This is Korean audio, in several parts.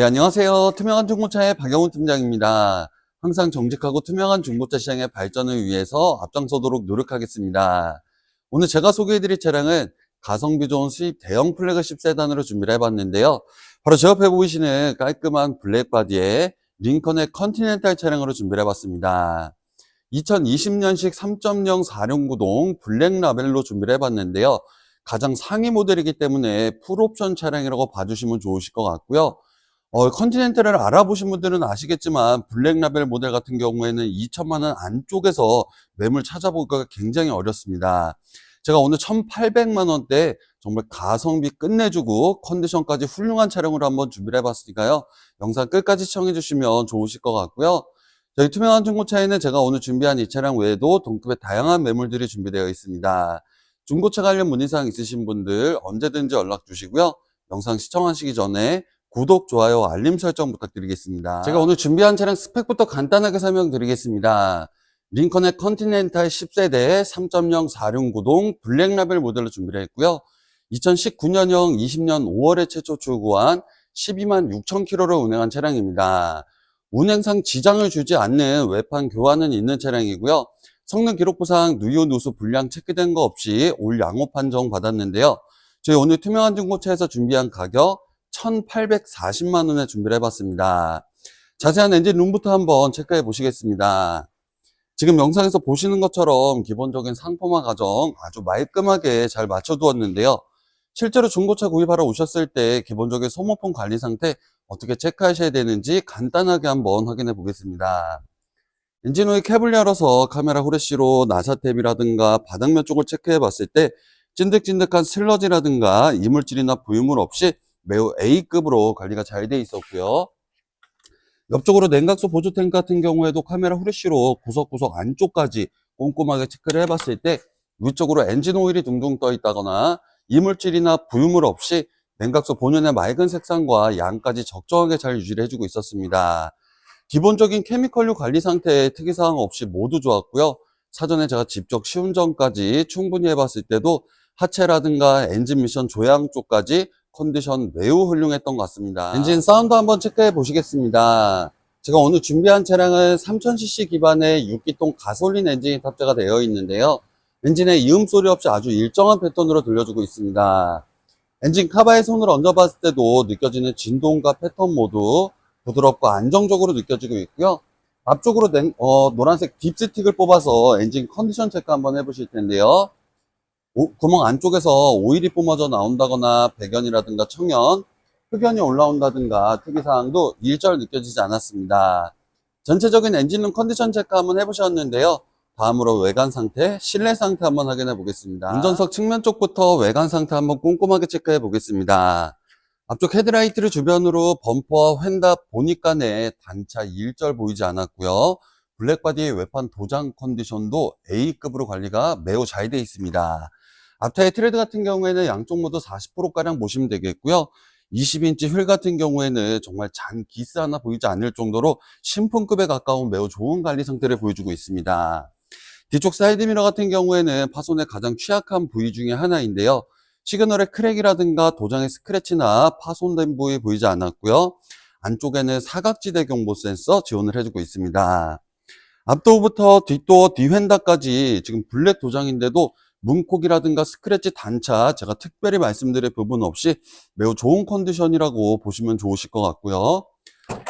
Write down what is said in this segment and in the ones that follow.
네, 안녕하세요. 투명한 중고차의 박영훈 팀장입니다. 항상 정직하고 투명한 중고차 시장의 발전을 위해서 앞장서도록 노력하겠습니다. 오늘 제가 소개해드릴 차량은 가성비 좋은 수입 대형 플래그십 세단으로 준비를 해봤는데요. 바로 제 옆에 보이시는 깔끔한 블랙 바디에 링컨의 컨티넨탈 차량으로 준비를 해봤습니다. 2020년식 3.0 4륜구동 블랙 라벨로 준비를 해봤는데요. 가장 상위 모델이기 때문에 풀옵션 차량이라고 봐주시면 좋으실 것 같고요. 어, 컨티넨탈을 알아보신 분들은 아시겠지만 블랙 라벨 모델 같은 경우에는 2천만 원 안쪽에서 매물 찾아보기가 굉장히 어렵습니다. 제가 오늘 1,800만 원대 정말 가성비 끝내주고 컨디션까지 훌륭한 차량으로 한번 준비를 해봤으니까요. 영상 끝까지 시청해 주시면 좋으실 것 같고요. 저희 투명한 중고차에는 제가 오늘 준비한 이 차량 외에도 동급의 다양한 매물들이 준비되어 있습니다. 중고차 관련 문의사항 있으신 분들 언제든지 연락 주시고요. 영상 시청하시기 전에 구독, 좋아요, 알림 설정 부탁드리겠습니다. 제가 오늘 준비한 차량 스펙부터 간단하게 설명드리겠습니다. 링컨의 컨티넨탈 10세대 3.0 4륜구동 블랙 라벨 모델로 준비를 했고요. 2019년형 20년 5월에 최초 출고한 12만 6천 킬로를 운행한 차량입니다. 운행상 지장을 주지 않는 외판 교환은 있는 차량이고요. 성능 기록부상 누유 누수 불량 체크된 거 없이 올 양호 판정 받았는데요. 저희 오늘 투명한 중고차에서 준비한 가격 1,840만 원에 준비를 해봤습니다. 자세한 엔진 룸부터 한번 체크해 보시겠습니다. 지금 영상에서 보시는 것처럼 기본적인 상품화 과정 아주 말끔하게 잘 맞춰두었는데요. 실제로 중고차 구입하러 오셨을 때 기본적인 소모품 관리 상태 어떻게 체크하셔야 되는지 간단하게 한번 확인해 보겠습니다. 엔진 오일 캡을 열어서 카메라 후레쉬로 나사탭이라든가 바닥면 쪽을 체크해 봤을 때 찐득찐득한 슬러지라든가 이물질이나 부유물 없이 매우 A급으로 관리가 잘 돼 있었고요. 옆쪽으로 냉각수 보조 탱크 같은 경우에도 카메라 후레쉬로 구석구석 안쪽까지 꼼꼼하게 체크를 해봤을 때 위쪽으로 엔진 오일이 둥둥 떠 있다거나 이물질이나 부유물 없이 냉각수 본연의 맑은 색상과 양까지 적정하게 잘 유지를 해주고 있었습니다. 기본적인 케미컬류 관리 상태에 특이사항 없이 모두 좋았고요. 사전에 제가 직접 시운전까지 충분히 해봤을 때도 하체라든가 엔진 미션 조향 쪽까지 컨디션 매우 훌륭했던 것 같습니다. 엔진 사운드 한번 체크해 보시겠습니다. 제가 오늘 준비한 차량은 3000cc 기반의 6기통 가솔린 엔진이 탑재가 되어 있는데요. 엔진에 이음 소리 없이 아주 일정한 패턴으로 들려주고 있습니다. 엔진 카바에 손을 얹어봤을 때도 느껴지는 진동과 패턴 모두 부드럽고 안정적으로 느껴지고 있고요. 앞쪽으로 냉- 어, 노란색 딥스틱을 뽑아서 엔진 컨디션 체크 한번 해보실 텐데요. 오- 구멍 안쪽에서 오일이 뿜어져 나온다거나 배견이라든가 청연, 흑연이 올라온다든가 특이사항도 일절 느껴지지 않았습니다. 전체적인 엔진룸 컨디션 체크 한번 해보셨는데요. 다음으로 외관 상태, 실내 상태 한번 확인해 보겠습니다. 운전석 측면 쪽부터 외관 상태 한번 꼼꼼하게 체크해 보겠습니다. 앞쪽 헤드라이트를 주변으로 범퍼와 휀다 보니까에 단차 일절 보이지 않았고요. 블랙바디의 외판 도장 컨디션도 A급으로 관리가 매우 잘 되어 있습니다. 앞타의 트레드 같은 경우에는 양쪽 모두 40%가량 보시면 되겠고요. 20인치 휠 같은 경우에는 정말 잔 기스 하나 보이지 않을 정도로 신품급에 가까운 매우 좋은 관리 상태를 보여주고 있습니다. 뒤쪽 사이드미러 같은 경우에는 파손에 가장 취약한 부위 중에 하나인데요. 시그널의 크랙이라든가 도장의 스크래치나 파손된 부위 보이지 않았고요. 안쪽에는 사각지대 경보 센서 지원을 해주고 있습니다. 앞도어부터 뒷도어 뒤휀다까지 지금 블랙 도장인데도 문콕이라든가 스크래치 단차 제가 특별히 말씀드릴 부분 없이 매우 좋은 컨디션이라고 보시면 좋으실 것 같고요.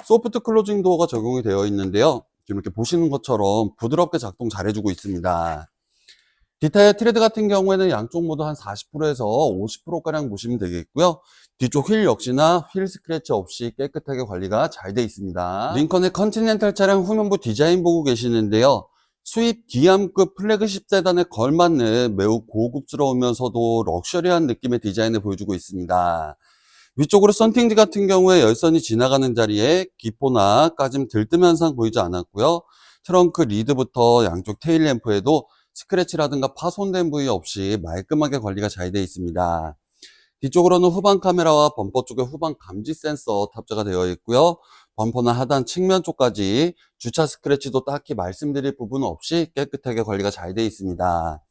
소프트 클로징 도어가 적용이 되어 있는데요. 지금 이렇게 보시는 것처럼 부드럽게 작동 잘 해주고 있습니다. 디타일 트레드 같은 경우에는 양쪽 모두 한 40%에서 50%가량 보시면 되겠고요. 뒤쪽 휠 역시나 휠 스크래치 없이 깨끗하게 관리가 잘 돼 있습니다. 링컨의 컨티넨탈 차량 후면부 디자인 보고 계시는데요. 수입 기암급 플래그십 세단에 걸맞는 매우 고급스러우면서도 럭셔리한 느낌의 디자인을 보여주고 있습니다. 위쪽으로 썬팅지 같은 경우에 열선이 지나가는 자리에 기포나 까짐 들뜸 현상 보이지 않았고요. 트렁크 리드부터 양쪽 테일 램프에도 스크래치라든가 파손된 부위 없이 말끔하게 관리가 잘 되어 있습니다. 뒤쪽으로는 후방 카메라와 범퍼 쪽에 후방 감지 센서 탑재가 되어 있고요. 범퍼나 하단 측면 쪽까지 주차 스크래치도 딱히 말씀드릴 부분 없이 깨끗하게 관리가 잘 되어 있습니다.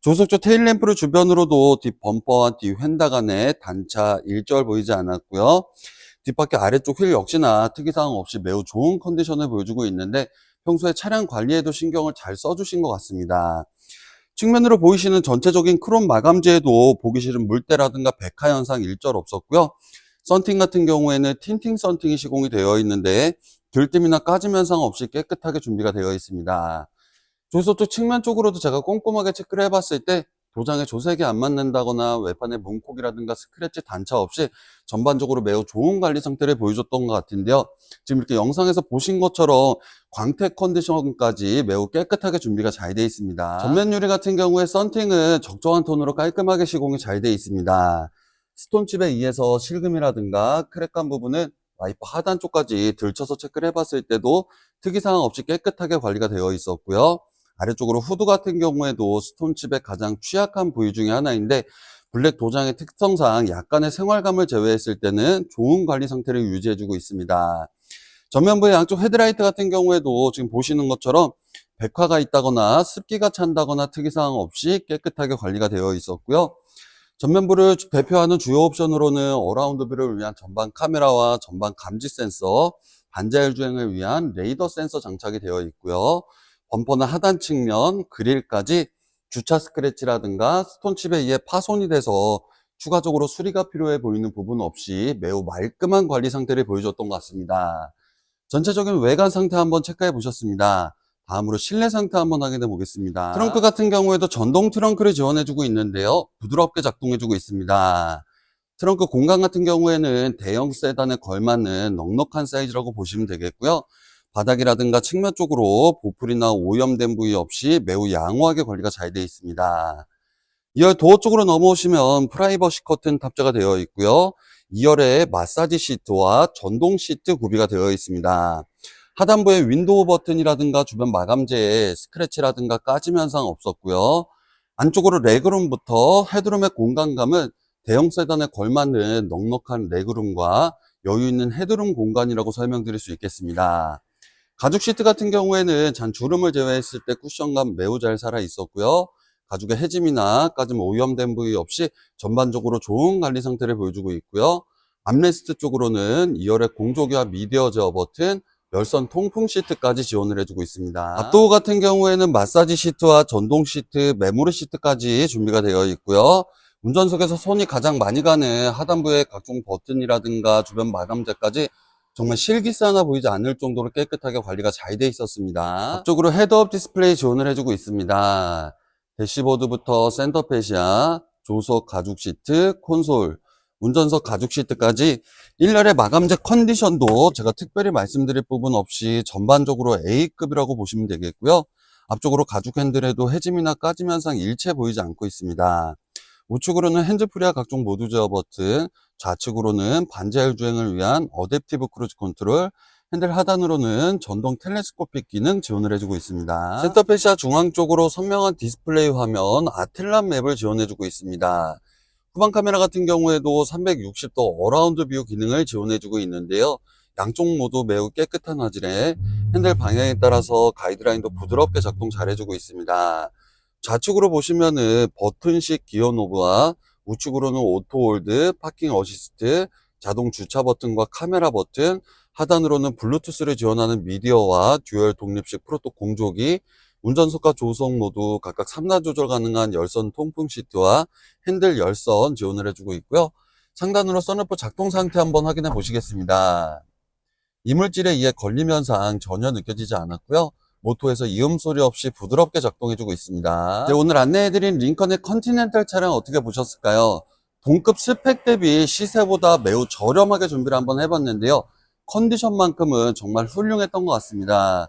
조석조 테일램프를 주변으로도 뒷 범퍼와 뒤 휀다 간에 단차 일절 보이지 않았고요. 뒷바퀴 아래쪽 휠 역시나 특이사항 없이 매우 좋은 컨디션을 보여주고 있는데 평소에 차량 관리에도 신경을 잘 써주신 것 같습니다. 측면으로 보이시는 전체적인 크롬 마감재에도 보기 싫은 물때라든가 백화 현상 일절 없었고요. 썬팅 같은 경우에는 틴팅 썬팅이 시공이 되어 있는데 들뜸이나 까짐 현상 없이 깨끗하게 준비가 되어 있습니다. 조수 쪽 측면 쪽으로도 제가 꼼꼼하게 체크를 해봤을 때 도장에 조색이 안 맞는다거나 외판에 문콕이라든가 스크래치 단차 없이 전반적으로 매우 좋은 관리 상태를 보여줬던 것 같은데요. 지금 이렇게 영상에서 보신 것처럼 광택 컨디션까지 매우 깨끗하게 준비가 잘 되어 있습니다. 전면 유리 같은 경우에 썬팅은 적정한 톤으로 깔끔하게 시공이 잘 되어 있습니다. 스톤칩에 의해서 실금이라든가 크랙간 부분은 와이퍼 하단 쪽까지 들쳐서 체크를 해봤을 때도 특이사항 없이 깨끗하게 관리가 되어 있었고요. 아래쪽으로 후드 같은 경우에도 스톤칩의 가장 취약한 부위 중에 하나인데 블랙 도장의 특성상 약간의 생활감을 제외했을 때는 좋은 관리 상태를 유지해주고 있습니다. 전면부의 양쪽 헤드라이트 같은 경우에도 지금 보시는 것처럼 백화가 있다거나 습기가 찬다거나 특이사항 없이 깨끗하게 관리가 되어 있었고요. 전면부를 대표하는 주요 옵션으로는 어라운드 뷰를 위한 전방 카메라와 전방 감지 센서, 반자율 주행을 위한 레이더 센서 장착이 되어 있고요. 범퍼는 하단 측면, 그릴까지 주차 스크래치라든가 스톤칩에 의해 파손이 돼서 추가적으로 수리가 필요해 보이는 부분 없이 매우 말끔한 관리 상태를 보여줬던 것 같습니다. 전체적인 외관 상태 한번 체크해 보셨습니다. 다음으로 실내 상태 한번 확인해 보겠습니다. 트렁크 같은 경우에도 전동 트렁크를 지원해주고 있는데요. 부드럽게 작동해주고 있습니다. 트렁크 공간 같은 경우에는 대형 세단에 걸맞는 넉넉한 사이즈라고 보시면 되겠고요. 바닥이라든가 측면 쪽으로 보풀이나 오염된 부위 없이 매우 양호하게 관리가 잘 되어 있습니다. 2열 도어 쪽으로 넘어오시면 프라이버시 커튼 탑재가 되어 있고요. 2열에 마사지 시트와 전동 시트 구비가 되어 있습니다. 하단부에 윈도우 버튼이라든가 주변 마감재에 스크래치라든가 까짐 현상 없었고요. 안쪽으로 레그룸부터 헤드룸의 공간감은 대형 세단에 걸맞는 넉넉한 레그룸과 여유 있는 헤드룸 공간이라고 설명드릴 수 있겠습니다. 가죽 시트 같은 경우에는 잔 주름을 제외했을 때 쿠션감 매우 잘 살아 있었고요. 가죽의 해짐이나 까짐 오염된 부위 없이 전반적으로 좋은 관리 상태를 보여주고 있고요. 암레스트 쪽으로는 2열의 공조기와 미디어 제어 버튼, 열선 통풍 시트까지 지원을 해주고 있습니다. 앞도어 같은 경우에는 마사지 시트와 전동 시트, 메모리 시트까지 준비가 되어 있고요. 운전석에서 손이 가장 많이 가는 하단부의 각종 버튼이라든가 주변 마감재까지 정말 실기스 하나 보이지 않을 정도로 깨끗하게 관리가 잘 돼 있었습니다. 앞쪽으로 헤드업 디스플레이 지원을 해주고 있습니다. 대시보드부터 센터 페시아, 조석 가죽 시트, 콘솔, 운전석 가죽 시트까지 1열의 마감재 컨디션도 제가 특별히 말씀드릴 부분 없이 전반적으로 A급이라고 보시면 되겠고요. 앞쪽으로 가죽 핸들에도 해짐이나 까짐 현상 일체 보이지 않고 있습니다. 우측으로는 핸즈프리와 각종 모드 제어 버튼, 좌측으로는 반자율 주행을 위한 어댑티브 크루즈 컨트롤, 핸들 하단으로는 전동 텔레스코픽 기능 지원을 해주고 있습니다. 센터페시아 중앙 쪽으로 선명한 디스플레이 화면 아틀란 맵을 지원해주고 있습니다. 후방 카메라 같은 경우에도 360도 어라운드 뷰 기능을 지원해주고 있는데요. 양쪽 모두 매우 깨끗한 화질에 핸들 방향에 따라서 가이드라인도 부드럽게 작동 잘 해주고 있습니다. 좌측으로 보시면은 버튼식 기어 노브와 우측으로는 오토 홀드, 파킹 어시스트, 자동 주차 버튼과 카메라 버튼, 하단으로는 블루투스를 지원하는 미디어와 듀얼 독립식 프로토 공조기, 운전석과 조석 모두 각각 3단 조절 가능한 열선 통풍 시트와 핸들 열선 지원을 해주고 있고요. 상단으로 썬루프 작동 상태 한번 확인해 보시겠습니다. 이물질에 의해 걸림 현상 전혀 느껴지지 않았고요. 모토에서 이음 소리 없이 부드럽게 작동해주고 있습니다. 네, 오늘 안내해드린 링컨의 컨티넨탈 차량 어떻게 보셨을까요? 동급 스펙 대비 시세보다 매우 저렴하게 준비를 한번 해봤는데요. 컨디션만큼은 정말 훌륭했던 것 같습니다.